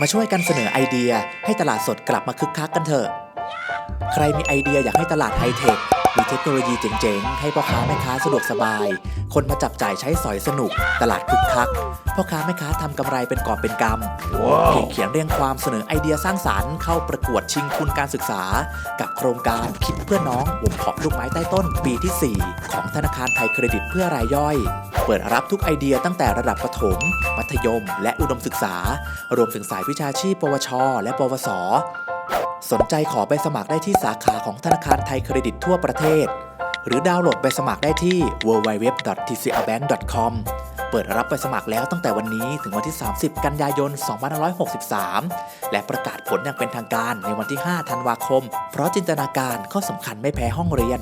มาช่วยกันเสนอไอเดียให้ตลาดสดกลับมาคึกคักกันเถอะ ใครมีไอเดียอยากให้ตลาดไฮเทค มีเทคโนโลยีเจ๋งๆ ให้พ่อค้าแม่ค้าสะดวกสบาย คนมาจับจ่ายใช้สอยสนุก ตลาดคึกคัก พ่อค้าแม่ค้าทำกำไรเป็นกอบเป็นกำเพียงเขียนเรียงความเสนอไอเดียสร้างสารรค์เข้าประกวดชิงทุนการศึกษา กับโครงการคิดเพื่อน้องวงเพาะลูกไม้ใต้ต้นปีที่ 4 ของธนาคารไทยเครดิตเพื่อรายย่อยเปิดรับทุกไอเดียตั้งแต่ระดับประถม มัธยม และอุดมศึกษา รวมถึงสายวิชาชีพ ปวช และปวส สนใจขอใบสมัครได้ที่สาขาของธนาคารไทยเครดิตทั่วประเทศ หรือดาวน์โหลดใบสมัครได้ที่ www.tcrbank.com เปิดรับใบสมัครแล้วตั้งแต่วันนี้ถึงวันที่ 30 กันยายน 2563 และประกาศผลอย่างเป็นทางการในวันที่ 5 ธันวาคม เพราะจินตนาการก็สำคัญไม่แพ้ห้องเรียน